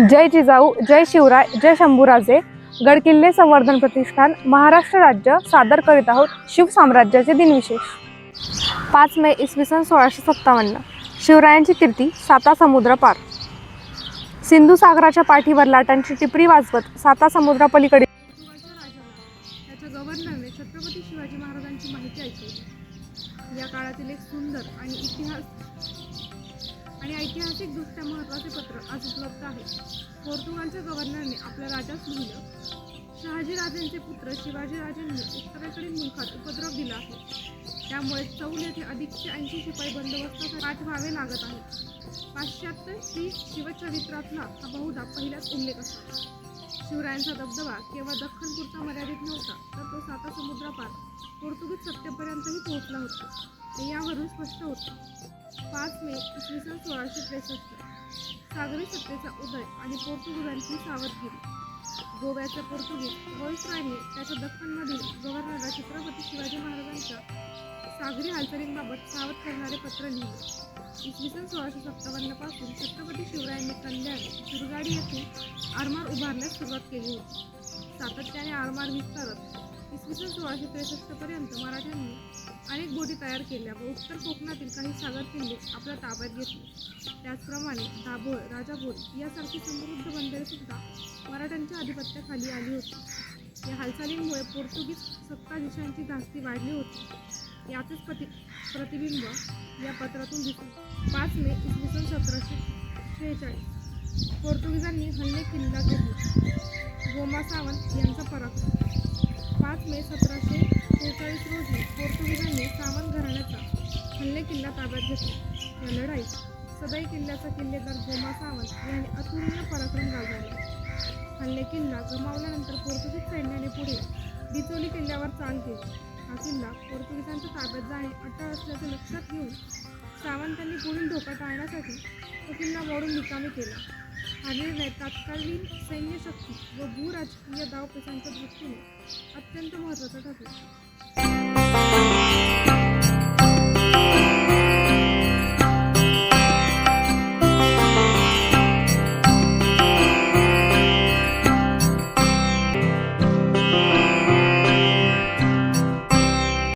जय जिजाऊ जय शिवराय जय शंभूराजे. गडकिल्ले संवर्धन प्रतिष्ठान महाराष्ट्र राज्य सादर करीत आहोत शिवसाम्राज्याचे दिनविशेष. पाच मे इसवी सन सोळाशे सत्तावन्न. शिवरायांची कीर्ती साता समुद्र पार. सिंधू सागराच्या पाठीवर लाटांची टिपरी वाजवत साता समुद्रापलीकडे गव्हर्नरने छत्रपती शिवाजी महाराजांची माहिती ऐकली. या काळातील एक सुंदर आणि इतिहास आणि ऐतिहासिकदृष्ट्या महत्त्वाचे पत्र आज उपलब्ध आहे. पोर्तुगालच्या गव्हर्नरने आपल्या राजास लिहिलं शहाजीराजेंचे पुत्र शिवाजीराजेंनी उत्तरेकडील मुलखात उपद्रव दिला आहे. त्यामुळे चौल येथे अधिकचे ऐंशी शिपाई बंदोबस्तासाठी पाठवावे लागत आहे पाश्चात्य श्री शिवचरित्रातला हा बहुधा पहिलाच उल्लेख असावा. शिवरायांचा दबदबा केवळ दख्खनपूरचा मर्यादित नव्हता तर तो साता समुद्रापार पोर्तुगीज सत्तेपर्यंतही पोहोचला होता. हे यावरून स्पष्ट होते. पाच मे इसवी सन सोळाशे त्रेसष्ट. सागरी सत्तेचा उदय आणि पोर्तुगीजांची सावधगिरी. गोव्याच्या पोर्तुगीज व्हॉइसरॉयने त्याच्या दख्खनमधील गव्हर्नरला छत्रपती शिवाजी महाराजांच्या सागरी हालचालींबाबत सावध करणारे पत्र लिहिले. इसवी सन सोळाशे सत्तावन्नपासून छत्रपती शिवरायांनी कल्याण दुर्गाडी येथे आरमार उभारण्यास सुरुवात केली होती. सातत्याने आरमार विस्तारत इसवी सन सोळाशे त्रेसष्टपर्यंत मराठ्यांनी अनेक बोटी तयार केल्या व उत्तर कोकणातील काही सागर किल्ले आपल्या ताब्यात घेतले. त्याचप्रमाणे दाभोळ राजापूर यासारखी समृद्ध बंदरे सुद्धा मराठ्यांच्या अधिपत्याखाली आली होती. या हालचालींमुळे पोर्तुगीज सत्ताधीशांची धास्ती वाढली होती. याचेच प्रति प्रतिबिंब या पत्रातून दिसले. पाच मे इसवी सन सतराशे शेहेचाळीस पोर्तुगीजांनी हल्ले किल्ला घेतला. गोमा सावंत यांचा पराक्रम पाच मे सतराशे शेहेचाळीस रोजी पोर्तुगीजांनी सावंत घराण्याचा हल्ले किल्ला ताब्यात घेतला. या लढाईत सदाई किल्ल्याचा किल्लेदार गोमा सावंत यांनी अतुलनीय पराक्रम गाजवला. हल्ले किल्ला गमावल्यानंतर पोर्तुगीज सैन्याने पुढे बिचोली किल्ल्यावर चाल केली. हा किल्ला पोर्तुगीजांच्या ताब्यात जाणे अटळ असल्याचे लक्षात घेऊन सावंतांनी पुढील धोका टाळण्यासाठी तो किल्ला मोडून निकामी केला. आढळले तात्कालीन सैन्य शक्ती व भूराजकीय दावपेचांच्या दृष्टीने अत्यंत महत्त्वाचा ठरला.